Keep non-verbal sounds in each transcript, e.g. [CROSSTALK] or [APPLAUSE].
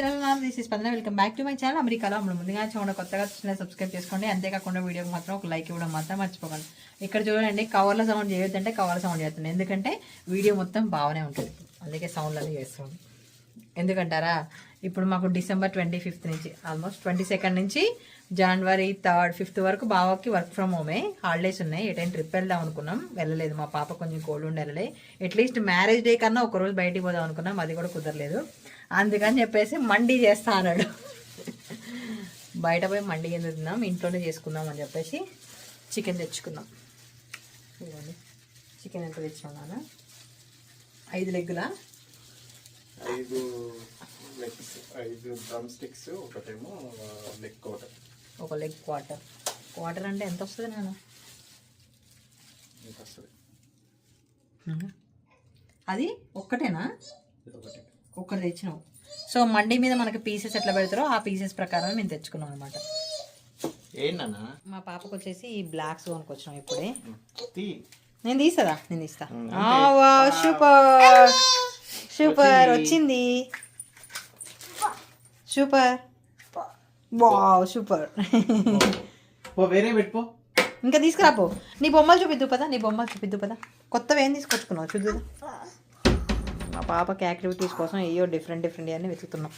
స్పందన welcome back to my channel అమెరికాలో మనం ముందుగా చూడండి. కొత్తగా చూసిన సబ్స్క్రైబ్ చేసుకోండి. అంతేకాకుండా వీడియోకి మాత్రం ఒక లైక్ ఇవ్వడం మాత్రం మర్చిపోకండి. ఇక్కడ చూడండి కవర్ల సౌండ్ చేయొద్దంటే కవర్ల సౌండ్ చేస్తుంది. ఎందుకంటే వీడియో మొత్తం బాగానే ఉంటుంది. అందుకే సౌండ్ చేస్తుంది. ఎందుకంటారా? ఇప్పుడు మాకు డిసెంబర్ ట్వంటీ ఫిఫ్త్ నుంచి ఆల్మోస్ట్ ట్వంటీ సెకండ్ నుంచి జనవరి థర్డ్ ఫిఫ్త్ వరకు బావకి వర్క్ ఫ్రమ్ హోమే హాలిడేస్ ఉన్నాయి. ఎటైనా ట్రిప్ వెళ్దాం అనుకున్నాం. వెళ్ళలేదు. మా పాప కొంచెం కోల్డ్ ఉండి వెళ్ళలే. అట్లీస్ట్ మ్యారేజ్ డే కన్నా ఒక రోజు బయటికి పోదాం అనుకున్నాం. అది కూడా కుదరలేదు. అందుకని చెప్పేసి మండీ చేస్తా అన్నాడు. బయట పోయి మండీ ఎందుకు తిందాం ఇంట్లోనే చేసుకుందాం అని చెప్పేసి చికెన్ తెచ్చుకున్నాం. ఇవ్వండి చికెన్ ఎంత తెచ్చుకున్నాను నాన్న? ఐదు లెగ్గులా? ఐదు లెగ్స్ ఐదు డ్రమ్ స్టిక్స్ ఒకటేమో లెగ్ కోట. ఒక లెగ్ క్వార్టర్ క్వార్టర్ అంటే ఎంత వస్తుంది వస్తుంది అది ఒక్కటేనా? ఒక్కటి తెచ్చినాం. సో మండి మీద మనకి పీసెస్ ఎట్లా పెడతారో ఆ పీసెస్ ప్రకారం మేము తెచ్చుకున్నాం అనమాట ఏంటన్నా మా పాపకు వచ్చేసి ఈ బ్లాక్స్ కొనుక్కొచ్చినాం ఇప్పుడే. నేను తీస్తాదా? నేను తీస్తా. సూపర్. సూపర్ వచ్చింది. సూపర్. Wow super. [LAUGHS] పో వేరే పెట్టుకో ఇంకా తీసుకురాపో నీ బొమ్మలు చూపిద్దు పదా నీ బొమ్మలు చూపిద్దు పదా. కొత్తవి ఏం తీసుకొచ్చుకున్నావు? చూద్దు మా పాపకి యాక్టివిటీస్ కోసం ఏయో డిఫరెంట్ డిఫరెంట్ అన్ని వెతుకుతున్నాం.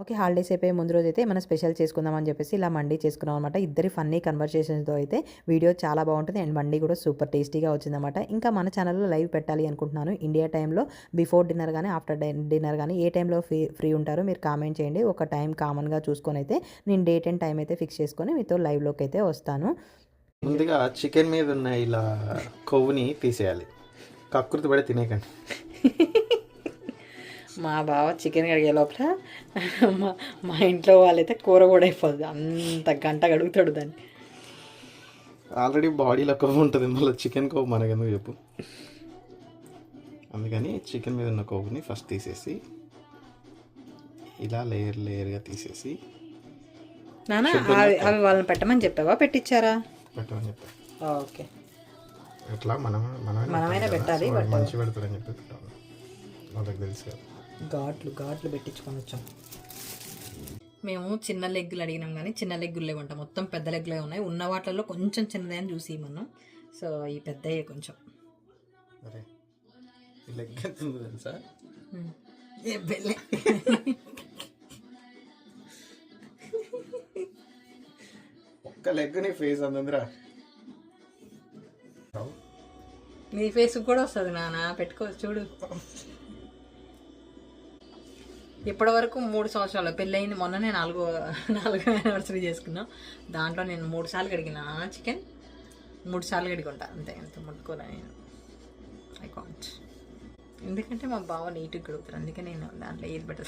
పాపకి హాలిడేస్ అయిపోయే ముందు రోజు అయితే మనం స్పెషల్ చేసుకుందాం అని చెప్పేసి ఇలా మండీ చేసుకున్నాం అనమాట ఇద్దరి ఫన్నీ కన్వర్సేషన్స్తో అయితే వీడియో చాలా బాగుంటుంది. అండ్ మండీ కూడా సూపర్ టేస్టీగా వచ్చిందన్నమాట. ఇంకా మన ఛానల్లో లైవ్ పెట్టాలి అనుకుంటున్నాను. ఇండియా టైంలో బిఫోర్ డిన్నర్ కానీ ఆఫ్టర్ డిన్నర్ కానీ ఏ టైంలో ఫ్రీ ఫ్రీ ఉంటారో మీరు కామెంట్ చేయండి. ఒక టైం కామన్గా చూసుకొని అయితే నేను డేట్ అండ్ టైం అయితే ఫిక్స్ చేసుకొని మీతో లైవ్లోకి అయితే వస్తాను. ముందుగా చికెన్ మీద ఉన్న ఇలా కొవ్వుని తీసేయాలి. కకృతి పడి తినేకండి. [LAUGHS] మా బావ చికెన్ కడిగే లోపల మా మా ఇంట్లో వాళ్ళైతే కూర కూడా అయిపోతుంది అంత గంట గడుగుతాడు దాన్ని. ఆల్రెడీ బాడీలో కొవ్వు ఉంటుంది. మళ్ళీ చికెన్ కొవ్వు మనకెందుకు చెప్పు? అందుకని చికెన్ మీద ఉన్న కొవ్వుని ఫస్ట్ తీసేసి ఇలా లేయర్ లేయర్గా తీసేసి నాన్న అవి అవి వాళ్ళని పెట్టమని చెప్పావా? పెట్టించారా పెట్టమని చెప్పి. ఓకే. ఎట్లా? మనం మనమే మనమైనా పెట్టాలి, మంచి పెడతాడని చెప్పి పెట్టాలి. వాళ్ళకి తెలుసు కదా. ఘాట్లు ఘాట్లు పెట్టించుకొని వచ్చాం. మేము చిన్న లెగ్గులు అడిగినాం కానీ చిన్న లెగ్గులు లేవంట మొత్తం పెద్ద లెగ్గులే ఉన్నాయి. ఉన్న వాటిల్లో కొంచెం చిన్నదే అని చూసి మనం సో ఈ పెద్దయ్యే కొంచెం. ఒక్క లెగ్ నీ ఫేస్ అందందిరా. నీ ఫేస్ కూడా వస్తుంది నాన్న పెట్టుకో చూడు. ఇప్పటి వరకు మూడు సంవత్సరాలు. పెళ్ళయింది మొన్ననే నాలుగో నాలుగో యానివర్సరీ చేసుకున్నాం. దాంట్లో నేను మూడు సార్లు కడిగిన చికెన్? మూడు సార్లు కడిగి అంతే ఎంత ముట్టుకోలే నేను. ఐ కాంట్ ఎందుకంటే మా బావ నీట్గా కడుగుతారు. అందుకే నేను దాంట్లో ఏది బెటర్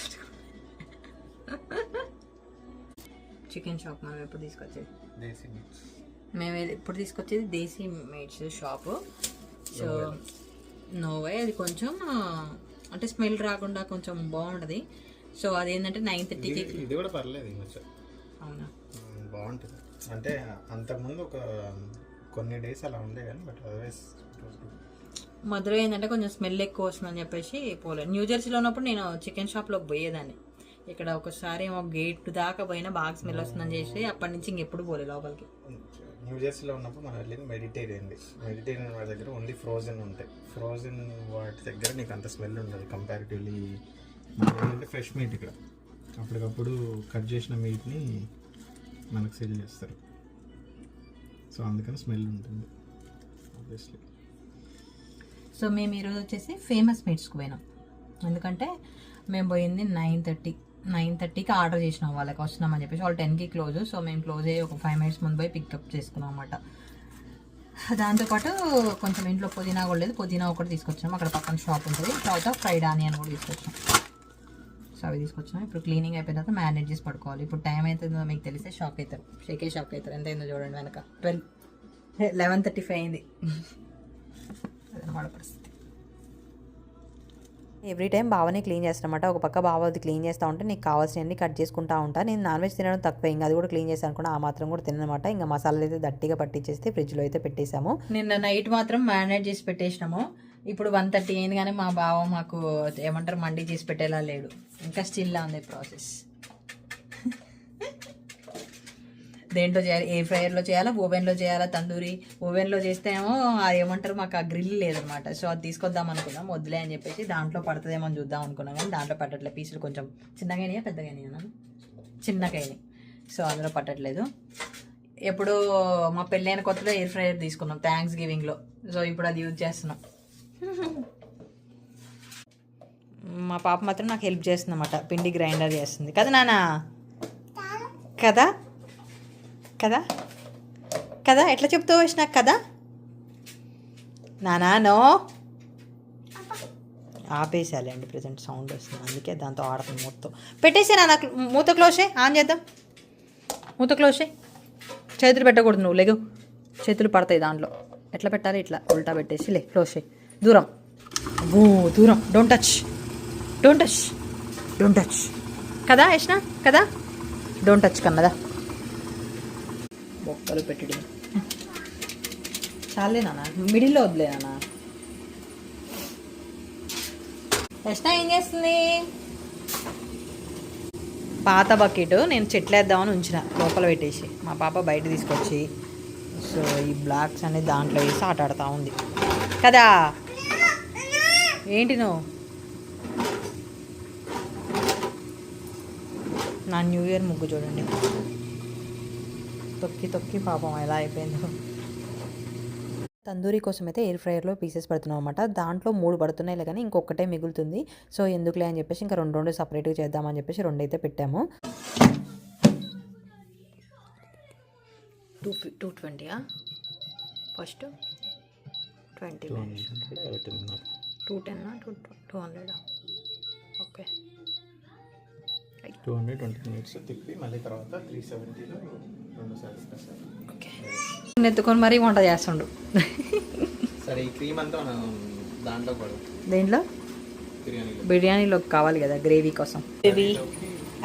చికెన్ షాప్ మనం ఎప్పుడు తీసుకొచ్చేది? మేము ఇప్పుడు తీసుకొచ్చేది? Desi Mades shop so no way అది కొంచెం అంటే స్మెల్ రాకుండా కొంచెం బాగుంటుంది. సో అదేంటంటే నైన్ థర్టీకి ఇది కూడా పర్లేదు అవునా? బాగుంటుంది. అంటే అంతకుముందు ఒక కొన్ని డేస్ అలా ఉండే కానీ బట్ అదర్వైజ్ మధుర ఏంటంటే కొంచెం స్మెల్ ఎక్కువ వస్తుందని చెప్పేసి పోలేదు. న్యూ జెర్సీలో ఉన్నప్పుడు నేను చికెన్ షాప్లోకి పోయేదాన్ని. ఇక్కడ ఒకసారి ఏమో గేట్ దాకా పోయినా బాగా స్మెల్ వస్తుందని చేసి అప్పటి నుంచి ఇంకెప్పుడు పోలేదు లోపలికి. న్యూజెర్సీలో ఉన్నప్పుడు మనం వెళ్ళింది మెడిటేరియన్ది మెడిటేరియన్ వాటి దగ్గర ఓన్లీ ఫ్రోజన్ ఉంటాయి ఫ్రోజన్ వాటి దగ్గర నీకు అంత స్మెల్ ఉండదు కంపారిటివ్లీ ఏంటంటే ఫ్రెష్ మీట్ ఇక్కడ. అప్పటికప్పుడు కట్ చేసిన మీట్ని మనకు సెల్ చేస్తారు. సో అందుకని స్మెల్ ఉంటుంది. ఆబ్వియస్లీ సో మేము ఈరోజు వచ్చేసి ఫేమస్ మీట్స్కి పోయినాం. ఎందుకంటే మేము పోయింది నైన్ థర్టీ నైన్ థర్టీకి ఆర్డర్ చేసినాం వాళ్ళకి వస్తున్నామని చెప్పేసి. వాళ్ళు టెన్కి క్లోజ్ సో మేము క్లోజ్ అయ్యి ఒక ఫైవ్ మినిట్స్ ముందు పోయి పికప్ చేసుకున్నాం అనమాట దాంతోపాటు కొంచెం ఇంట్లో పుదీనా కూడా లేదు. పుదీనా ఒకటి తీసుకొచ్చాము. అక్కడ పక్కన షాప్ ఉంటుంది. తర్వాత ఫ్రైడ్ ఆనియన్ కూడా తీసుకొచ్చాం. సో అవి తీసుకొచ్చాము. ఇప్పుడు క్లీనింగ్ అయిపోయిన తర్వాత మ్యానేజ్ చేసి పడుకోవాలి. ఇప్పుడు టైం అవుతుందో మీకు తెలిస్తే షాక్ అవుతారు. షేకే షాక్ అవుతారు. ఎంత అయిందో చూడండి వెనక. ట్వెల్వ్ లెవెన్ థర్టీ ఫైవ్ అయింది. [LAUGHS] అదనమాట పరిస్థితి. ఎవ్రీ టైం బావనే క్లీన్ చేస్తానమాట ఒక పక్క బావ అది క్లీన్ చేస్తూ ఉంటే నీకు కావాల్సినవన్నీ కట్ చేసుకుంటా ఉంటా. నేను నాన్ వెజ్ తినడం తక్కువ ఇంకా అది కూడా క్లీన్ చేశాను కూడా ఆ మాత్రం కూడా తినమాట ఇంకా మసాలాలు అయితే దట్టిగా పట్టించేస్తే ఫ్రిడ్జ్లో అయితే పెట్టేశాము. నిన్న నైట్ మాత్రం మ్యారినేట్ చేసి పెట్టేసినాము. ఇప్పుడు వన్ థర్టీ అయింది కానీ మా బావ మాకు ఏమంటారు మండి చేసి పెట్టేలా లేడు. ఇంకా స్టిల్లా ఉంది ప్రాసెస్. దేంట్లో చేయాలి? ఏ ఫ్రైయర్లో చేయాలా? ఓవెన్లో చేయాలా? తందూరి? ఓవెన్లో చేస్తే ఏమో అది ఏమంటారు? మాకు ఆ గ్రిల్ లేదనమాట. సో అది తీసుకొద్దాం అనుకున్నాం. వద్దులే అని చెప్పేసి దాంట్లో పడుతుందేమో అని చూద్దాం అనుకున్నాం కానీ దాంట్లో పట్టట్లే. పీసులు కొంచెం చిన్నగానే పెద్దగానే చిన్నకైనాయి సో అందులో పట్టట్లేదు. ఎప్పుడు మా పెళ్ళైన కొత్తలో ఎయిర్ ఫ్రైయర్ తీసుకున్నాం థ్యాంక్స్ గివింగ్లో సో ఇప్పుడు అది యూజ్ చేస్తున్నాం. మా పాప మాత్రం నాకు హెల్ప్ చేస్తుంది అన్నమాట పిండి గ్రైండర్ చేస్తుంది. కదా నాన్న? కదా? కదా? కదా? ఎట్లా చెప్తావు వచ్చినా కదా? నానా నో. ఆపేసాలండి ప్రజెంట్ సౌండ్ వస్తుంది. అందుకే దాంతో ఆడతాం మొత్తం. పెట్టేసే నా మూత క్లోజ్ ఆన్ చేద్దాం. మూత క్లోజ్ చేతులు పెట్టకూడదు నువ్వు లేగు. చేతులు పడతాయి దాంట్లో. ఎట్లా పెట్టాలి? ఇట్లా ఉల్టా పెట్టేసి లే క్లోజ్ చేయి. దూరం. ఓ దూరం. Don't touch don't touch don't touch కదా యష్ణ కదా? డోంట్ టచ్ కన్నదా? బొక్కలు పెట్టడం. చాలే నాన్న మిడిల్లో వదిలే నాన్న ఏం చేస్తుంది? పాత బకెట్ నేను చెట్లు వేద్దామని ఉంచిన లోపల పెట్టేసి. మా పాప బయట తీసుకొచ్చి సో ఈ బ్లాక్స్ అనేది దాంట్లో వేసి ఆటాడుతూ ఉంది. కదా? ఏంటి నువ్వు? నా న్యూ ఇయర్ ముగ్గు చూడండి. తొక్కి తొక్కి పాపం ఎలా అయిపోయిందో. తందూరి కోసం అయితే ఎయిర్ ఫ్రైయర్లో పీసెస్ పెడుతున్నాం అనమాట దాంట్లో మూడు పడుతున్నాయి కానీ ఇంకొకటే మిగులుతుంది. సో ఎందుకులే అని చెప్పేసి ఇంకా రెండు రెండు సపరేట్గా చేద్దామని చెప్పేసి రెండు అయితే పెట్టాము. Two two ట్వంటీయా first twenty two ten two two హండ్రెడా two hundred twenty minutes. తిప్పి మళ్ళీ తర్వాత త్రీ సెవెంటీలో రెండు సార్లు ఓకే. ఎత్తుకొని మరీ వంట చేస్తుండు. సరే ఈ క్రీమ్ అంతా మనం దాంట్లో పడు. దేంట్లో? బిర్యానీలో. కావాలి కదా గ్రేవీ కోసం. గ్రేవీ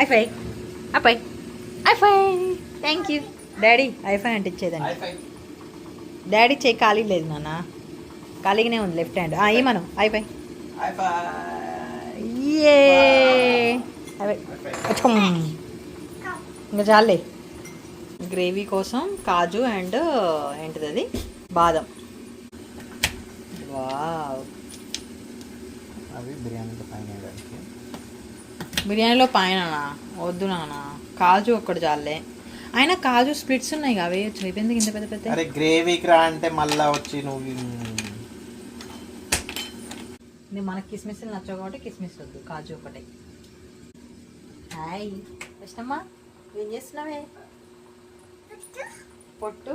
ఐఫై ఐఫై ఐఫై థ్యాంక్ యూ డాడీ ఐఫై అంటే ఇచ్చేదండి డాడీ చేయి ఖాళీ లేదు నాన్న. ఖాళీగానే ఉంది లెఫ్ట్ హ్యాండ్ ఏమను? ఐఫై ఏ ఇంకా చాలే. గ్రేవీ కోసం కాజు అండ్ ఏంటిది అది? బాదం. అవి బిర్యానీలో పైన వేయడానికి. బిర్యానీలో పైన వద్దు నాన్న. కాజు ఒక్కటి చాలే. అయినా కాజు స్ప్లిట్స్ ఉన్నాయి అవి అయిపోయింది ఇంత పెద్ద పెద్ద? అరే గ్రేవీకి రా అంటే మళ్ళా వచ్చి నువ్వు ఇది మనకి కిస్మిస్ నచ్చవు కాబట్టి కిస్మిస్ వద్దు కాజు ఒకటి. హాయ్. కృష్ణమ్మా ఏం చేస్తున్నావే? పొట్టు?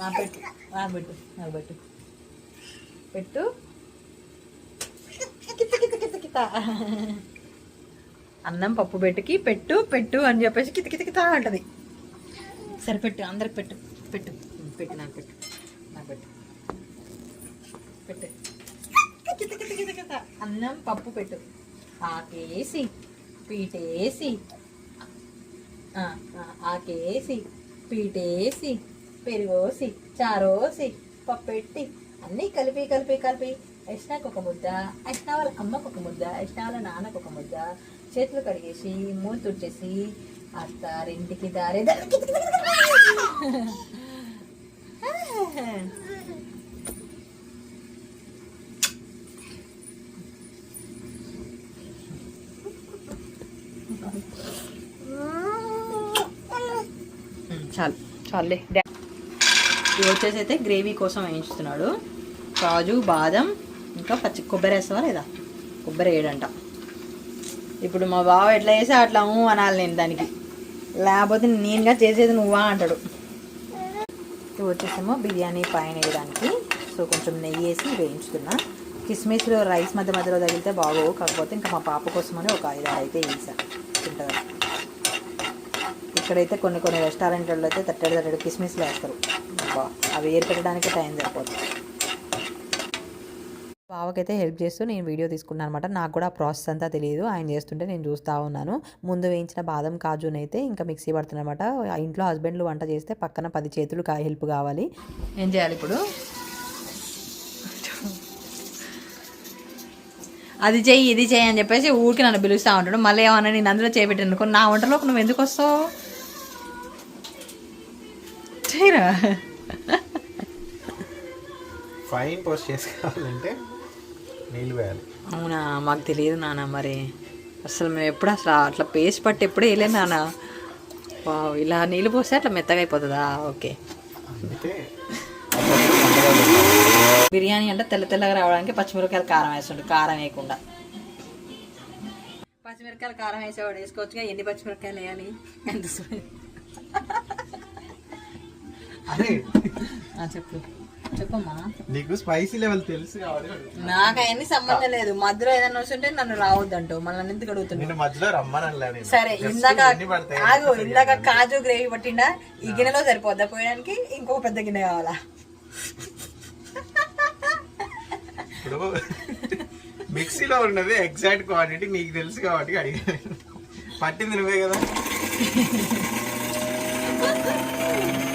ఆ, పెట్టు ఆ, పెట్టు ఆ, పెట్టు. పెట్టు. కిత, అన్నం పప్పు పెట్టుకి పెట్టు పెట్టు అని చెప్పేసి కిత కిత కిత అంటది. సరే పెట్టు అందరికి పెట్టు పెట్టు. పెట్టు నాకు పెట్టు నాకు పెట్టు. పెట్టు. కిత కిత కిత కిత. అన్నం పప్పు పెట్టు. ఆకేసి పీటేసి. ఆకేసి పీటేసి పెరుగోసి చారోసి పప్పెట్టి అన్నీ కలిపి కలిపి కలిపి. యష్నాకు ఒక ముద్ద యష్నా వాళ్ళ అమ్మకు ఒక ముద్ద యష్నా వాళ్ళ నాన్నకు ఒక ముద్ద. చేతులు కడిగేసి మూలు తుడిచేసి అత్తారింటికి దారి దారి కిత కిత కిత కిత. ఉమ్, చాలే చాలులే వచ్చేసి అయితే గ్రేవీ కోసం వేయించుతున్నాడు. కాజు బాదం ఇంకా పచ్చి కొబ్బరి వేస్తావా లేదా? కొబ్బరి వేయడంట. ఇప్పుడు మా బావ ఎట్లా చేస్తే అట్లా అనాలి నేను దానికి. లేకపోతే నేనుగా చేసేది నువ్వా అంటాడు. ఇది వచ్చేసేమో బిర్యానీ పైన వేయడానికి. సో కొంచెం నెయ్యి వేసి వేయించుతున్నా. కిస్మిస్లో రైస్ మధ్య మధ్యలో తగిలితే బాగోవు. కాకపోతే ఇంకా మా పాప కోసమని ఒక ఐదు అయితే వేసా తింటుంది? ఇక్కడైతే కొన్ని కొన్ని రెస్టారెంట్లలో అయితే తట్టడి తట్టడి కిస్మిస్లు వేస్తారు అవి ఏరు పెట్టడానికి టైం సరిపోతుంది బావకైతే హెల్ప్ చేస్తూ నేను వీడియో తీసుకున్నాను అనమాట. నాకు కూడా ప్రాసెస్ అంతా తెలియదు. ఆయన చేస్తుంటే నేను చూస్తూ ఉన్నాను. ముందు వేయించిన బాదం కాజునైతే ఇంకా మిక్సీ పడుతున్నమాట ఇంట్లో హస్బెండ్లు వంట చేస్తే పక్కన పది చేతులు కా హెల్ప్ కావాలి. ఏం చేయాలి ఇప్పుడు? అది చెయ్యి ఇది చెయ్యి అని చెప్పేసి ఊరికి నన్ను పిలుస్తూ ఉంటాడు. మళ్ళీ ఏమన్నా నేను అందులో చేపెట్టాను నా వంటలోకి నువ్వు ఎందుకు వస్తావు? చేయరా ఫైన్ పోస్ట్ చేసుకోవాలంటే నీళ్ళు వేయాలి. అవునా? మాకు తెలియదు నాన్న మరి. అసలు మేము ఎప్పుడు అసలు అట్లా పేస్ట్ పట్టి ఎప్పుడు వేయలేదు నాన్న. వావ్, ఇలా నీళ్ళు పోస్తే అట్లా మెత్తగా అయిపోతుందా? ఓకే. బిర్యానీ అంటే తెల్ల తెల్లగా రావడానికి పచ్చిమిరపకాయలు కారం వేస్తుండే కారం వేయకుండా. పచ్చిమిరపకాయలు కారం వేసేవాడు వేసుకోవచ్చుగా ఎన్ని పచ్చిమిరపకాయలు వేయాలి? ఎంత అదే చెప్పు. చెప్పమ్మా. నీకు స్పైసీ లెవెల్ తెలుసు కాబట్టి. నాకు అవన్నీ సంబంధం లేదు. మధ్యలో ఏదైనా వస్తుంటే నన్ను రావద్దంటూ మళ్ళీ ఎందుకు అడుగుతున్నా నేను మధ్యలో రమ్మనలే. సరే ఇందాక? ఆగు ఇందాక కాజు గ్రేవీ పట్టిండా? ఈ గిన్నెలో సరిపోద్దా? పోయడానికి ఇంకొక పెద్ద గిన్నె కావాలా? ఇప్పుడు మిక్సీలో ఉన్నది ఎగ్జాక్ట్ క్వాంటిటీ నీకు తెలుసు కాబట్టి అడిగాను. పట్టింది నువ్వే కదా? [LAUGHS]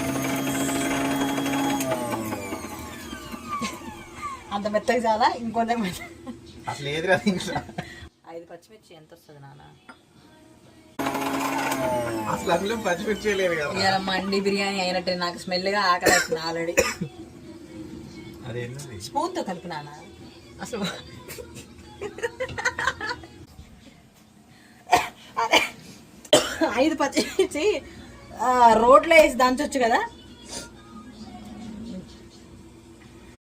అంత మెత్తగా చాలా ఇంకొంచెం అసలు ఏది రాదు ఇంకా ఐదు పచ్చిమిర్చి ఎంత వస్తుంది నాన్న? అసలు అందులో పచ్చిమిర్చి లేదు కదా. ఇవాళ మండి బిర్యానీ అయినట్టే నాకు స్మెల్గా ఆకలి అవుతుంది ఆల్రెడీ అదేంటి స్పూన్తో కలిపి నాన్న. అసలు ఐదు పచ్చిమిర్చి ఆ, రోట్లో వేసి దంచొచ్చు కదా?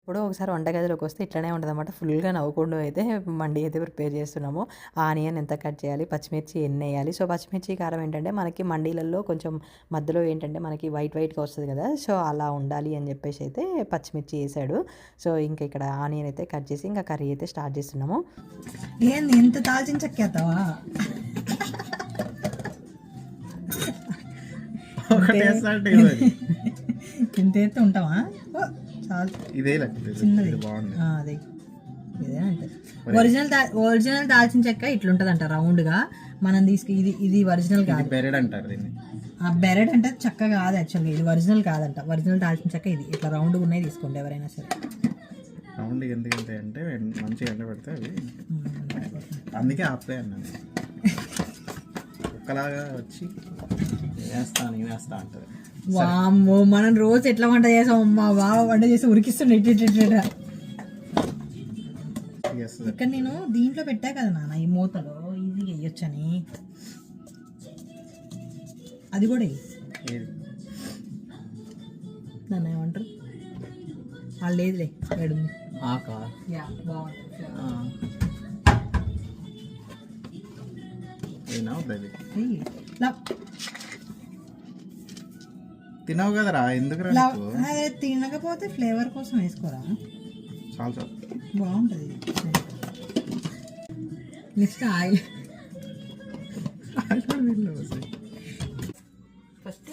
ఇప్పుడు ఒకసారి వంటగదిలోకి వస్తే ఇట్లనే ఉంటుంది అనమాట ఫుల్గా నవ్వుకుంటూ అయితే మండి అయితే ప్రిపేర్ చేస్తున్నాము. ఆనియన్ ఎంత కట్ చేయాలి పచ్చిమిర్చి ఎన్ని వేయాలి? సో పచ్చిమిర్చి కారం ఏంటంటే మనకి మండీలలో కొంచెం మధ్యలో ఏంటంటే మనకి వైట్ వైట్గా వస్తుంది కదా సో అలా ఉండాలి అని చెప్పేసి అయితే పచ్చిమిర్చి వేసాడు. సో ఇంకా ఇక్కడ ఆనియన్ అయితే కట్ చేసి ఇంకా కర్రీ అయితే స్టార్ట్ చేస్తున్నాము. ఏంది చెక్కేస్తావా ఇంత ఎత్తు ఉంటావా? చాలు ఇదే చిన్నది. అదే. ఇదే అంటే. ఒరిజినల్ ఒరిజినల్ దాల్చిన చెక్క ఇట్లుంటది అంట రౌండ్గా మనం తీసుకు ఇది ఇది ఒరిజినల్ కాదు. బెరెడ్ అంటారు దీన్ని. ఆ బెరెడ్ అంటే చెక్క కాదు యాక్చువల్గా ఇది ఒరిజినల్ కాదంట. ఒరిజినల్ దాల్చిన చెక్క ఇది. ఇట్లా రౌండ్ ఉన్నాయి తీసుకోండి ఎవరైనా సరే. రౌండ్ ఎందుకంటే అంటే మంచిగా ఎండ పెడితే అవి అందుకే ఆపే అన్నాను. కుక్కలాగా వచ్చి వేస్తా నేను వేస్తా అంటది వామ్మో మనం రోజు ఎట్లా వంట చేసాం? అమ్మా బాగా వంట చేసి ఉరికిస్తుండే ఇటు ఇటు ఇటు ఇటు. చేస్తుంది ఇక్కడ నేను దీంట్లో పెట్టా కదా నాన్న ఈ మూతలో ఈజీగా వేయొచ్చని. అది కూడా దాన్ని ఏమంటారు? వాళ్ళు లేదులే వేడుంది యా బాగుంటుంది తినవు కదరా? ఎందుకు తినకపోతే ఫ్లేవర్ కోసం వేసుకోరా? చాలు చాలు. బాగుంటుంది. Next oil. ఫస్ట్?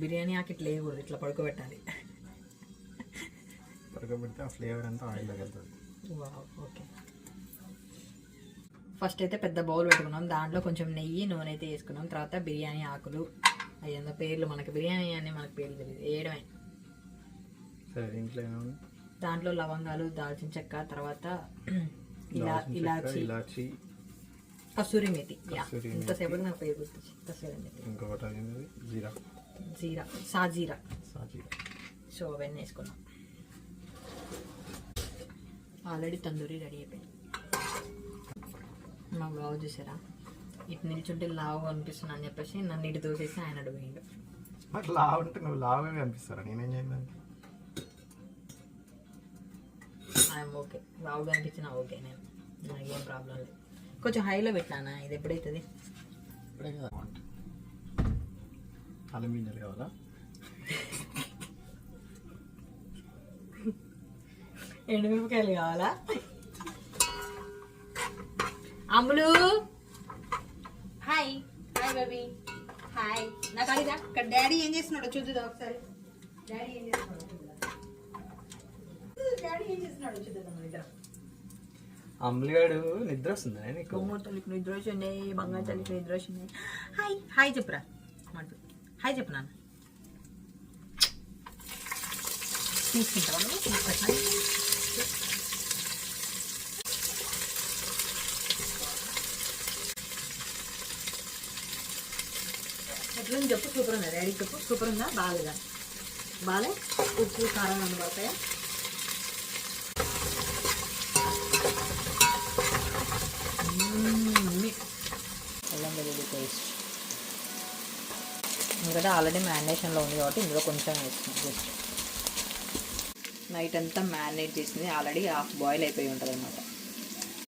బిర్యానీ ఆకి ఇట్లా వేయకూడదు ఇట్లా పడుకోబెట్టాలి. పడుకోబెడితే ఆ ఫ్లేవర్ అంతా ఆయిల్లోకి వెళ్తుంది. ఓకే. ఫస్ట్ అయితే పెద్ద బౌల్ పెట్టుకున్నాం. దాంట్లో కొంచెం నెయ్యి నూనె అయితే వేసుకున్నాం. తర్వాత బిర్యానీ ఆకులు. అయ్యేందో పేర్లు మనకి. బిర్యానీ అని మనకి పేర్లు తెలియదు. వేయడమే. దాంట్లో లవంగాలు దాల్చిన చెక్క తర్వాత [CLEARS THROAT] ఇలా ఇలాచి. కసూరి మెతి. ఇంతసేపటి నాకు పేరు గుర్తొచ్చి మెతి. ఇంకొకటి జీరా. జీరా. సాజీరా. సో అవన్నీ వేసుకున్నాం. ఆల్రెడీ తందూరి రెడీ అయిపోయింది. మా బాబు చూసారా? ఇటు నిల్చుంటే లావుగా అనిపిస్తుంది అని చెప్పేసి నన్ను ఇటు దూసేసి ఆయన అడు పోయిండు. మరి లావు ఉంటే నువ్వు లావుగా కనిపిస్తారా నేనేం చేద్దాం ఆయన ఓకే లావుగా అనిపించినా ఓకే నేను. నాకేం ప్రాబ్లం లేదు. కొంచెం హైలో పెట్టినా ఇది ఎప్పుడైతుంది? ఇప్పుడే కదా అల్యూమినియం కావాలా? ఎండుమిరపకాయలు కావాలా? అమ్ములు హాయ్ హాయ్ బేబీ హాయ్ నాకు అడిగా ఇక్కడ డాడీ ఏం చేస్తున్నాడో చూద్దా ఒకసారి? డాడీ ఏం చేస్తున్నాడో డాడీ ఏం చేస్తున్నాడో చూద్దాం మనం ఇద్దరం. అమ్ములిగాడు నిద్ర వస్తుందా నీకు? నిద్ర వచ్చింది. బంగారు తల్లికి నిద్ర వచ్చింది. హాయ్ హాయ్ చెప్పురా. మాట్లాడు. హాయ్ చెప్పు నాన్న. తీసుకుంటావా నువ్వు? తీసుకొచ్చినా ఎట్లా చెప్పు సూపర్ ఉంది డాడీ చెప్పు సూపర్ ఉందా బాగాలేదా బాగాలే ఉప్పు కారం అన్న పడతాయా? అల్లం వెల్లుల్లి పేస్ట్. ఎందుకంటే ఆల్రెడీ మ్యారినేషన్లో ఉంది కాబట్టి ఇందులో కొంచెం వేస్తుంది జస్ట్. నైట్ అంతా మ్యారినేట్ చేసింది. ఆల్రెడీ హాఫ్ బాయిల్ అయిపోయి ఉంటుంది అన్నమాట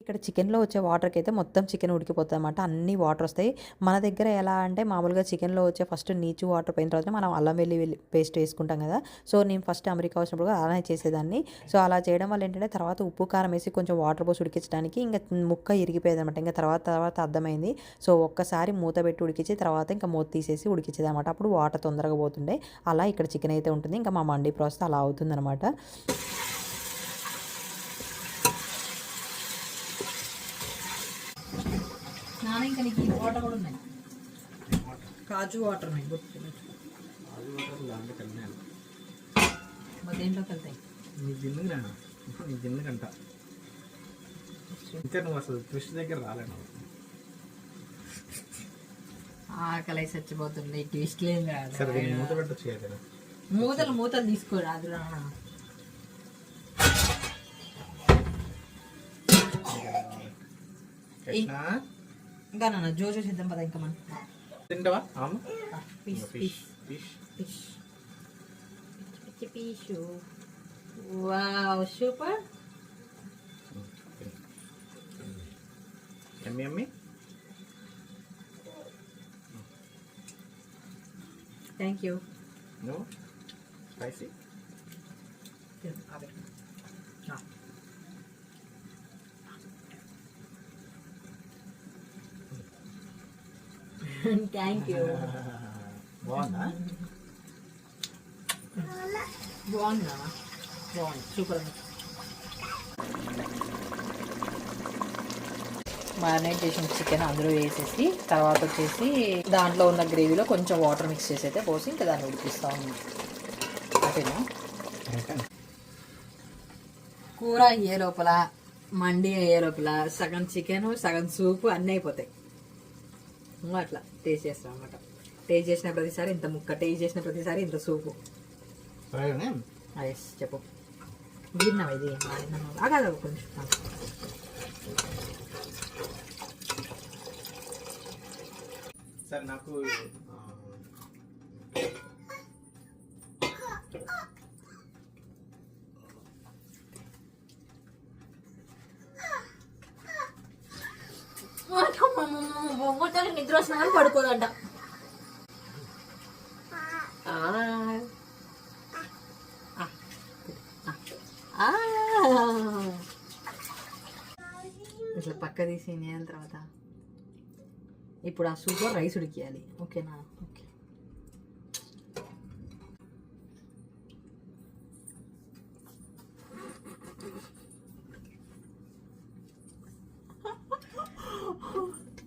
ఇక్కడ చికెన్లో వచ్చే వాటర్కి అయితే మొత్తం చికెన్ ఉడికిపోతుంది అనమాట అన్ని వాటర్ వస్తాయి. మన దగ్గర ఎలా అంటే మామూలుగా చికెన్లో వచ్చే ఫస్ట్ నీచు వాటర్ పోయిన తర్వాత మనం అల్లం వెల్లి పేస్ట్ వేసుకుంటాం కదా. సో నేను ఫస్ట్ అమెరికా వచ్చినప్పుడు అలానే చేసేదాన్ని. సో అలా చేయడం వల్ల ఏంటంటే తర్వాత ఉప్పు కారం వేసి కొంచెం వాటర్ పోసి ఉడికించడానికి ఇంకా ముక్క ఇరిగిపోయేది అనమాట ఇంకా తర్వాత తర్వాత అర్థమైంది. సో ఒక్కసారి మూత పెట్టి ఉడికించి తర్వాత ఇంకా మూత తీసేసి ఉడికించేది అనమాట అప్పుడు వాటర్ తొందరగా పోతుండే. అలా ఇక్కడ చికెన్ అయితే ఉంటుంది. ఇంకా మా మండి ప్రాసెస్ అలా అవుతుందన్నమాట అనమాట నాన్న ఇంకా నీకు ఈ వాటర్ కూడా ఉన్నాయి. కాజు వాటర్ ఉన్నాయి దేంట్లోకి వెళ్తాయి? నీ రాను? నీ గిన్నెకంట ఇంకా నువ్వు అసలు ట్విస్ట్ దగ్గర రాలేను? ఆకలి చచ్చిపోతుంది ట్విస్ట్లు ఏం కాదు మూత పెట్టచ్చు కదా మూతలు మూతలు తీసుకోరా అది రానా. కృష్ణ. ఇంకా నాన్న జోజో సిద్ధం పద ఇంకా మనం. తింటావా? ఆమె fish fish fish fish fish fish wow super. ఎమ్మి ఎమ్మి? థ్యాంక్ యూ నువ్వు? స్పైసీ? [LAUGHS] థ్యాంక్ యూ బాగుందా? బాగుందా? బాగుంది. సూపర్ మ్యారినేట్ చేసిన చికెన్ అందులో వేసేసి తర్వాత వచ్చేసి దాంట్లో ఉన్న గ్రేవీలో కొంచెం వాటర్ మిక్స్ చేసి అయితే పోసి ఇంకా దాన్ని ఉడికిస్తా ఉంది ఓకేనా? కూర అయ్యే లోపల మండి అయ్యే లోపల సగం చికెన్ సగం సూపు అన్నీ అయిపోతాయి. అట్లా టేస్ట్ చేస్తాం అనమాట టేస్ట్ చేసిన ప్రతిసారి ఇంత ముక్క టేస్ట్ చేసిన ప్రతిసారి ఇంత సూపు. ఎస్ చెప్పు. విన్నావా ఇది. ఆగాదు కొంచెం సార్ నాకు ఆ, నిద్ర వస్తున్నా కానీ పడుకోదంట ఆ. ఇట్లా పక్క తీసి నేను తర్వాత. ఇప్పుడు ఆ సూపర్ రైస్ ఉడికియాలి. ఓకేనా?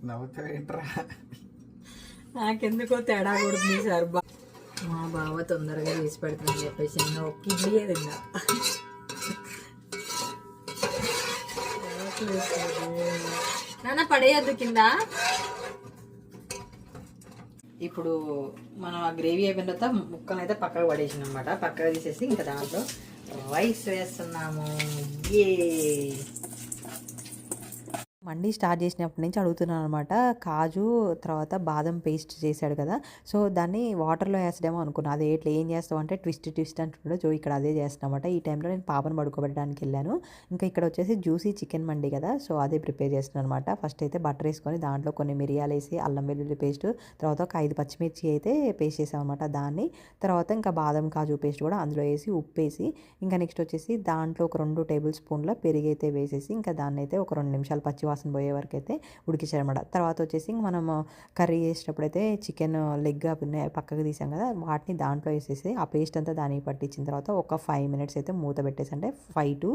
ఓకే నవ్వుతావు ఏంట్రా? నాకెందుకో తేడా కొడుతుంది సార్. బా మా బావ తొందరగా చేసి పెడుతుందని చెప్పేసి ఇంకా ఒక్క ఇడ్లీ తిన్నా. నాన్న పడేయద్దు కింద. ఇప్పుడు మనం ఆ గ్రేవీ అయిపోయిన తర్వాత ముక్కలు అయితే పక్కకు పడేసినాం అనమాట పక్కకు తీసేసి ఇంకా దాంట్లో రైస్ వేస్తున్నాము. ఏ మండి స్టార్ట్ చేసినప్పటి నుంచి అడుగుతున్నాను అనమాట కాజు తర్వాత బాదం పేస్ట్ చేశాడు కదా. సో దాన్ని వాటర్లో వేసడేమో అనుకున్నా. అదే ఎట్లా ఏం చేస్తావు అంటే ట్విస్ట్ ట్విస్ట్ అంటున్నాడు. సో ఇక్కడ అదే చేస్తానమాట ఈ టైంలో నేను పాపను పడుకోబెట్టడానికి వెళ్ళాను. ఇంకా ఇక్కడ వచ్చేసి జ్యూసీ చికెన్ మండి కదా. సో అదే ప్రిపేర్ చేస్తున్నాను అనమాట ఫస్ట్ అయితే బటర్ వేసుకొని దాంట్లో కొన్ని మిరియాలు వేసి అల్లం వెల్లుల్లి పేస్ట్ తర్వాత ఒక ఐదు పచ్చిమిర్చి అయితే పేస్ట్ చేసామన్నమాట దాన్ని. తర్వాత ఇంకా బాదం కాజు పేస్ట్ కూడా అందులో వేసి ఉప్పు వేసి ఇంకా నెక్స్ట్ వచ్చేసి దాంట్లో ఒక రెండు టేబుల్ స్పూన్ల పెరుగు అయితే వేసేసి ఇంకా దాన్ని అయితే ఒక రెండు నిమిషాలు పచ్చి పచ్చివాసన పోయే వరకు అయితే ఉడికించారనమాట తర్వాత వచ్చేసి మనం కర్రీ చేసేటప్పుడు అయితే చికెన్ లెగ్ అవి పక్కకు తీసాం కదా వాటిని దాంట్లో వేసేసి ఆ పేస్ట్ అంతా దానికి పట్టించిన తర్వాత ఒక ఫైవ్ మినిట్స్ అయితే మూత పెట్టేసి అంటే ఫైవ్ టు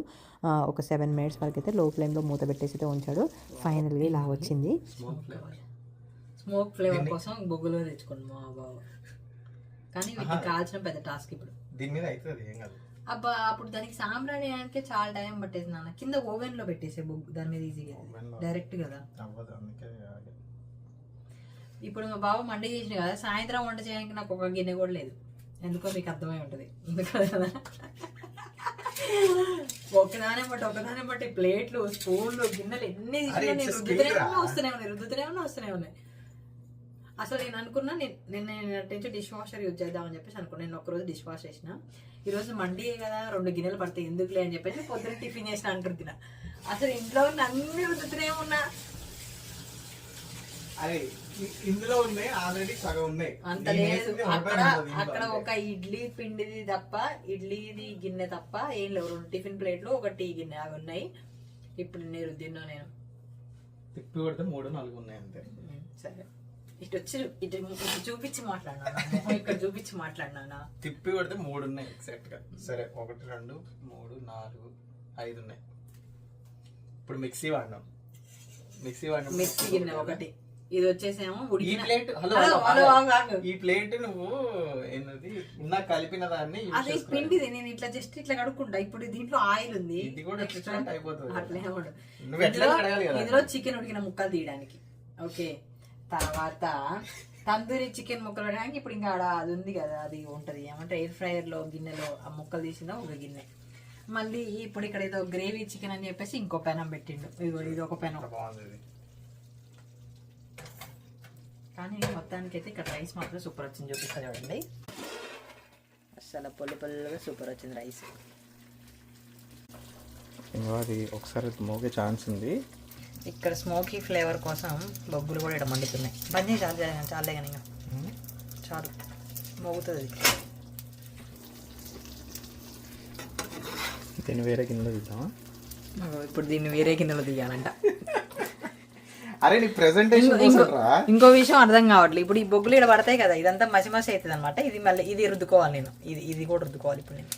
ఒక సెవెన్ మినిట్స్ వరకు అయితే లో ఫ్లేమ్లో మూత పెట్టేసి అయితే ఉంచాడు. ఫైనల్గా ఇలా వచ్చింది. స్మోక్ ఫ్లేవర్ స్మోక్ ఫ్లేవర్ కోసం బొగ్గులో తెచ్చుకోండి మా బావ. కానీ కాల్చడం పెద్ద టాస్క్ ఇప్పుడు. దీని మీద అవుతుంది ఏం కాదు. అబ్బా అప్పుడు దానికి సాంబ్రాణి వేయడానికే చాలా టైం పట్టేది నాన్న. కింద ఓవెన్లో పెట్టేసే బొగ్గు దాని మీద ఈజీగా. డైరెక్ట్ కదా. ఇప్పుడు మా బావ మండి చేసిన కదా సాయంత్రం వంట చేయడానికి నాకు ఒక గిన్నె కూడా లేదు. ఎందుకో మీకు అర్థమై ఉంటుంది. కదా. ఒకదానే బట్టి ఒకదానే బట్టి ప్లేట్లు స్పూన్లు గిన్నెలు ఎన్ని రుద్దుతూనే వస్తూనే ఉన్నాయి రుద్దుతూనే ఉన్నా వస్తూనే ఉన్నాయి. అసలు నేను అనుకున్నా నేను నిన్న నుంచి డిష్ వాషర్ యూజ్ చేద్దామని చెప్పేసి అనుకున్నా. నేను ఒకరోజు డిష్ వాష్ చేసిన. ఈ రోజు మండి కదా రెండు గిన్నెలు పడతాయి ఎందుకులే అని చెప్పేసి పొద్దున టిఫిన్ చేసిన అంటున్నా అసలు ఇంట్లో అన్ని రుద్దుతూనే ఉన్నా. అరే ఇందులో ఉన్నాయి ఆల్రెడీ సగం ఉన్నాయి అంత లేదు. అక్కడ అక్కడ. ఒక ఇడ్లీ పిండిది తప్ప ఇడ్లీది గిన్నె తప్ప ఏం లేవు. రెండు టిఫిన్ ప్లేట్లు ఒక టీ గిన్నె అవి ఉన్నాయి. ఇప్పుడు నేను రుద్దిన్నా నేను. తిప్పి కొడితే మూడు నాలుగు ఉన్నాయి అంతే. సరే. ఇటు వచ్చి ఇటు ఇటు చూపించి మాట్లాడినా ఇక్కడ చూపించి మాట్లాడినా [LAUGHS] తిప్పి కొడితే మూడు ఉన్నాయి ఎగ్జాక్ట్గా. సరే ఒకటి రెండు మూడు నాలుగు ఐదు ఉన్నాయి ఇప్పుడు మిక్సీ వాడినాం మిక్సీ వాడినాం మిక్సీ గిన్నె ఒకటి. ఇది వచ్చేసేమో ఈ ప్లేట్ హలో. ఈ ప్లేట్ నువ్వు ఏంటది? ఇందాక కలిపిన దాన్ని అది. పిండిది నేను ఇట్లా జస్ట్ ఇట్లా కడుక్కుంటా. ఇప్పుడు దీంట్లో ఆయిల్ ఉంది. ఇది కూడా అయిపోతుంది అట్లే ఇందులో చికెన్ ఉడికిన ముక్కలు తీయడానికి. ఓకే. తర్వాత తందూరి చికెన్ ముక్కలు వేయడానికి ఇప్పుడు ఇంకా ఆడ అది ఉంది కదా అది ఉంటది. ఏమంటే ఎయిర్ ఫ్రైయర్లో గిన్నెలో ఆ ముక్కలు తీసిన ఒక గిన్నె. మళ్ళీ ఇప్పుడు ఇక్కడ ఏదో గ్రేవీ చికెన్ అని చెప్పేసి ఇంకో పెనం పెట్టిండు. ఇదిగో ఇది ఒక పెనం. కానీ మొత్తానికి అయితే ఇక్కడ రైస్ మాత్రం సూపర్ వచ్చింది చూపిస్తా చూడండి. అసలు పొల్లి పొల్లిగా సూపర్ వచ్చింది రైస్ ఇంకో అది ఒకసారి మోగే ఛాన్స్ ఉంది. ఇక్కడ స్మోకీ ఫ్లేవర్ కోసం బొగ్గులు కూడా ఇక్కడ మండుతున్నాయి. బంద్ చేసి చాలు చాలు చాలే కానీ ఇంకా. చాలు. మోగుతుంది అది. దీన్ని వేరే కింద తీద్దామా? ఇప్పుడు దీన్ని వేరే కిందలో తీయాలంట. అరే నీ ప్రెజెంటేషన్ ఇంకో విషయం అర్థం కావట్లేదు. ఇప్పుడు ఈ బొగ్గులు ఇక్కడ పడతాయి కదా ఇదంతా మసి మసి అవుతుంది అనమాట ఇది మళ్ళీ ఇది రుద్దుకోవాలి నేను. ఇది ఇది కూడా రుద్దుకోవాలి ఇప్పుడు నేను.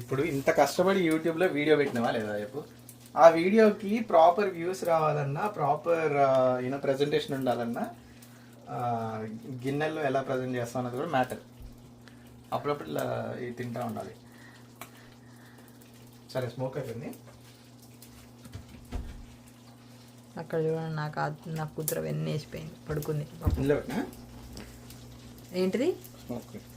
ఇప్పుడు ఇంత కష్టపడి యూట్యూబ్లో వీడియో పెట్టినావా లేదా చెప్పు ఆ వీడియోకి ప్రాపర్ వ్యూస్ రావాలన్నా ప్రాపర్ యూనో ప్రెజెంటేషన్ ఉండాలన్నా గిన్నెల్లో ఎలా ప్రజెంట్ చేస్తాం అన్నది కూడా మ్యాటర్ అప్పుడప్పుడు ఇలా ఇది తింటా ఉండాలి. సరే స్మోక్ అయిపోయింది. అక్కడ చూడండి నాకు నా కూతురు అవన్నీ వేసిపోయింది పడుకుంది. ఏంటిది?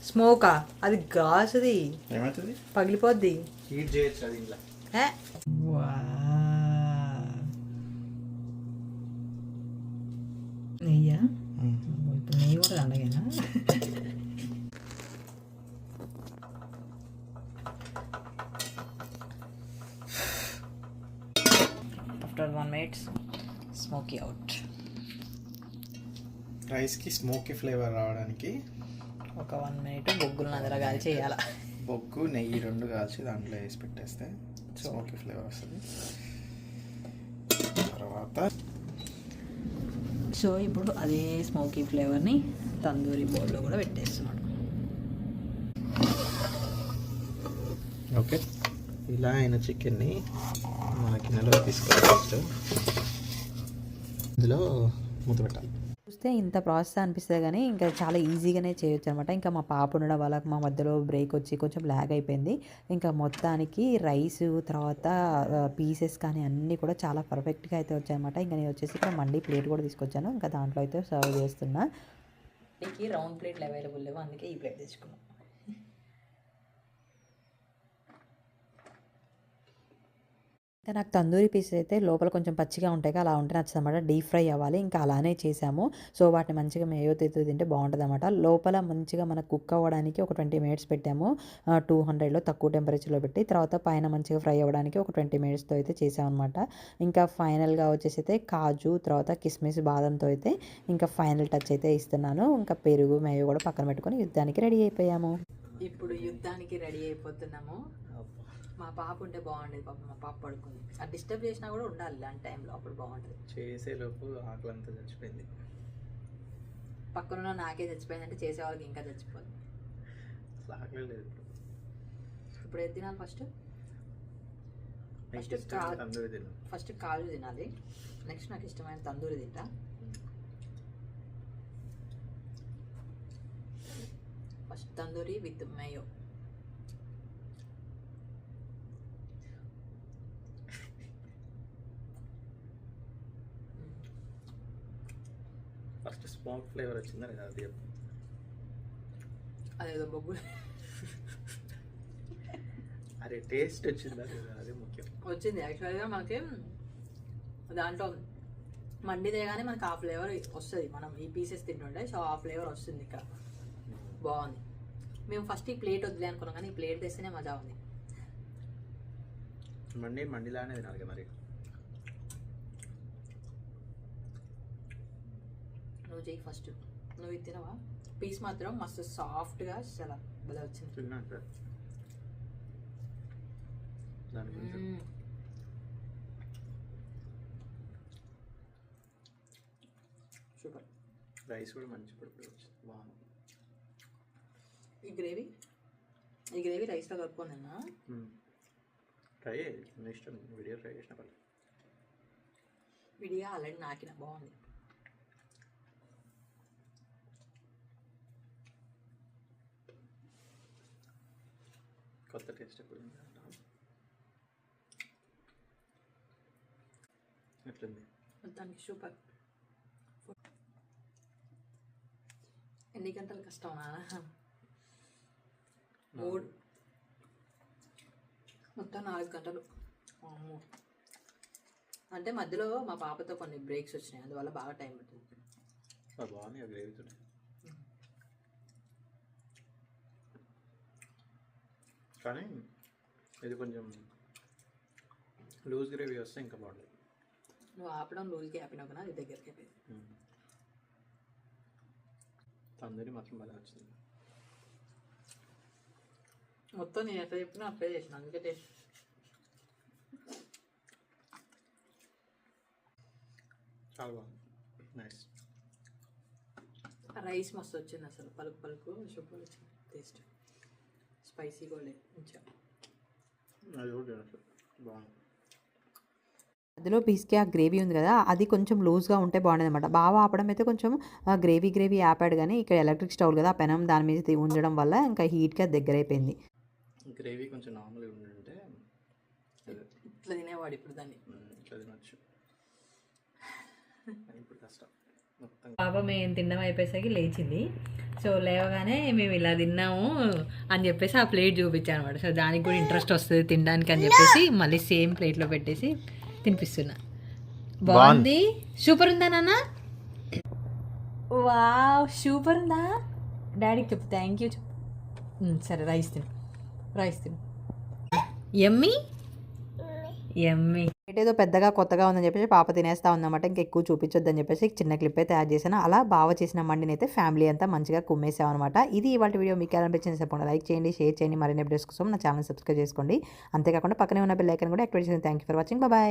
స్మోక్ అది గాసుది. ఏమవుతుంది? పగిలిపోద్ది. హీట్ చేయొచ్చు అది ఇంట్లో ఏ? నెయ్యా? ఇప్పుడు నెయ్యి కూడా అలాగేనా after one minutes smoky out. రైస్కి స్మోకీ ఫ్లేవర్ రావడానికి ఒక వన్ మినిట్ బొగ్గులు నదర గాలి చేయాల బొగ్గు నెయ్యి రెండు కాల్చి దాంట్లో వేసి పెట్టేస్తే స్మోకీ ఫ్లేవర్ వస్తుంది తర్వాత సో ఇప్పుడు అదే స్మోకీ ఫ్లేవర్ని తందూరి బౌల్లో కూడా పెట్టేస్తున్నాడు ఓకే ఇలా అయిన చికెన్ని మన గిన్నెలో తీసుకోవాలి ఫస్ట్ ఇందులో మూత పెట్టాలి చూస్తే ఇంత ప్రాసెస్ అనిపిస్తుంది కానీ ఇంకా చాలా ఈజీగానే చేయొచ్చు అనమాట ఇంకా మా పాప ఉండడం వల్ల మా మధ్యలో బ్రేక్ వచ్చి కొంచెం లాగ్ అయిపోయింది. ఇంకా మొత్తానికి రైస్ తర్వాత పీసెస్ కానీ అన్నీ కూడా చాలా పర్ఫెక్ట్గా అయితే వచ్చాయన్నమాట. ఇంకా నేను వచ్చేసి ఇక్కడ మండి ప్లేట్ కూడా తీసుకొచ్చాను. ఇంకా దాంట్లో అయితే సర్వ్ చేస్తున్నా. మీకు రౌండ్ ప్లేట్లు అవైలబుల్ లేవు? అందుకే ఈ ప్లేట్ తెచ్చుకున్నాం. నాకు తందూరి పీసెస్ అయితే లోపల కొంచెం పచ్చిగా ఉంటాయి అలా ఉంటే నచ్చుతుంది అనమాట డీప్ ఫ్రై అవ్వాలి. ఇంకా అలానే చేసాము సో వాటిని మంచిగా మేయోతీతో తింటే బాగుంటుంది అనమాట లోపల మంచిగా మనకు కుక్ అవ్వడానికి ఒక ట్వంటీ మినిట్స్ పెట్టాము. టూ హండ్రెడ్లో తక్కువ టెంపరేచర్లో పెట్టి తర్వాత పైన మంచిగా ఫ్రై అవ్వడానికి ఒక ట్వంటీ మినిట్స్తో అయితే చేసామన్నమాట ఇంకా ఫైనల్గా వచ్చేసి అయితే కాజు తర్వాత కిస్మిస్ బాదంతో అయితే ఇంకా ఫైనల్ టచ్ అయితే ఇస్తున్నాను. ఇంకా పెరుగు మేయో కూడా పక్కన పెట్టుకొని యుద్ధానికి రెడీ అయిపోయాము. ఇప్పుడు యుద్ధానికి రెడీ అయిపోతున్నాము. మా పాప ఉంటే బాగుండేది పాప మా పాప పడుకుంది. అది డిస్టర్బ్ చేసినా కూడా ఉండాలి ఇలాంటి టైంలో అప్పుడు బాగుంటుంది. చేసేలోపు ఆకలి అంతా చచ్చిపోయింది. పక్కన నాకే చచ్చిపోయిందంటే చేసే వాళ్ళకి ఇంకా చచ్చిపోతుంది అసలు ఆకలి లేదు ఇప్పుడు. ఏది తినాలి ఫస్ట్? నెక్స్ట్ First ఇష్టం కా- అందరూ తిను. ఫస్ట్ కాజు తినాలి. నెక్స్ట్ నాకు ఇష్టమైన తందూరి తింటా. First tandoori with mayo first smoke flavour వచ్చిందా? లేదా అది. అదేదో బొగ్గు. అరే టేస్ట్ వచ్చిందా లేదా? అదే ముఖ్యం. వచ్చింది. యాక్చువల్గా మనకి దాంట్లో మండి తేగానే మనకి ఆ ఫ్లేవర్ వస్తుంది. మనం ఈ పీసెస్ తింటుంటే సో ఆ ఫ్లేవర్ వస్తుంది ఇక్కడ. బాగుంది. మేము ఫస్ట్ ఈ ప్లేట్ వద్దులే అనుకున్నాం కానీ ఈ ప్లేట్ తెస్తేనే మజా ఉంది. మండి మండిలానే తినాలి మరి. నువ్వు చెయ్యి ఫస్ట్ నువ్వు ఇది తినవా? పీస్ మాత్రం మస్తు సాఫ్ట్గా చాలా భలే వచ్చింది. తిన్నా ఇక్కడ దాని కొంచెం మ్మ్. సూపర్. రైస్ కూడా మంచి పొడి వచ్చింది బాగుంది. ఈ గ్రేవీ? ఈ గ్రేవీ రైస్లో కలుపుకొని తిన్నా. ట్రై చేయి. ఇష్టం. వీడియో ట్రై చేసిన విడిగా ఆల్రెడీ నాకిన బాగుంది. కొత్త టేస్ట్ ఎప్పుడు. ఎట్లుంది? మొత్తానికి సూపర్. ఎన్ని గంటలు కష్టం నాన్న? మూడు మొత్తం నాలుగు గంటలు. అమ్మో. అంటే మధ్యలో మా పాపతో కొన్ని బ్రేక్స్ వచ్చినాయి అందువల్ల బాగా టైం పట్టింది. ఆ, బాగుంది గ్రేవీతో కానీ ఇది కొంచెం లూజ్ గ్రేవీ వస్తే ఇంకా బాగుంటుంది. నువ్వు ఆపడం లూజ్కి ఆపినావు కదా అది దగ్గరికి అయిపోయింది తందూరి మాత్రం బాగా వచ్చింది. మొత్తం నేను ఎట్లా చెప్పినా అప్లై చేసిన అందుకే టేస్ట్. చాలా బాగుంది. నైస్ రైస్ మస్తు వచ్చింది అసలు పలుకు పలుకు సూపర్ వచ్చింది టేస్ట్. స్పైసీ కూడా లేదు కొంచెం బాగుంది. అందులో పీస్కి ఆ గ్రేవీ ఉంది కదా అది కొంచెం లూజ్గా ఉంటే బాగుండేది అనమాట బాగా ఆపడం అయితే కొంచెం గ్రేవీ గ్రేవీ ఆపాడు కానీ ఇక్కడ ఎలక్ట్రిక్ స్టవ్ కదా ఆ పెనం దాని మీద తీ- ఉంచడం వల్ల ఇంకా హీట్గా దగ్గర అయిపోయింది గ్రేవీ కొంచెం నార్మల్గా ఇట్లా తినేవాడు ఇప్పుడు దాన్ని. ఇట్లా తినచ్చు. కానీ [LAUGHS] ఇప్పుడు కష్టం. పాప మేము తినడం అయిపోయేసరికి లేచింది. సో లేవగానే మేము ఇలా తిన్నాము అని చెప్పేసి ఆ ప్లేట్ చూపించాను అనమాట సో దానికి కూడా ఇంట్రెస్ట్ వస్తుంది తినడానికి అని చెప్పేసి మళ్ళీ సేమ్ ప్లేట్లో పెట్టేసి తినిపిస్తున్నా. బాగుంది? సూపర్ ఉందా నాన్న? వావ్ సూపర్ ఉందా? డాడీకి చెప్పు థ్యాంక్ యూ సరే రైస్ తిను. రైస్ తిను. ఎమ్మి ఎమ్మి ఏదో పెద్దగా కొత్తగా ఉందని చెప్పేసి పాప తినేస్తా ఉందన్నమాట. ఇంకా ఎక్కువ చూపించొద్దని చెప్పేసి చిన్న క్లిప్ అయితే యాడ్ చేశాను. అలా బాగా చేసిన మండిని అయితే ఫ్యామిలీ అంతా మంచిగా కుమ్మేసాం అనమాట ఇది ఇవాళ వీడియో మీకు ఎలా అనిపించింది చెప్పండి. లైక్ చేయండి షేర్ చేయండి. మరిన్ని అప్డేట్స్ కోసం నా ఛానల్ సబ్స్క్రైబ్ చేసుకోండి. అంతేకాకుండా పక్కనే ఉన్న బెల్ ఐకన్ కూడా యాక్టివేట్ చేయండి. Thank you for watching bye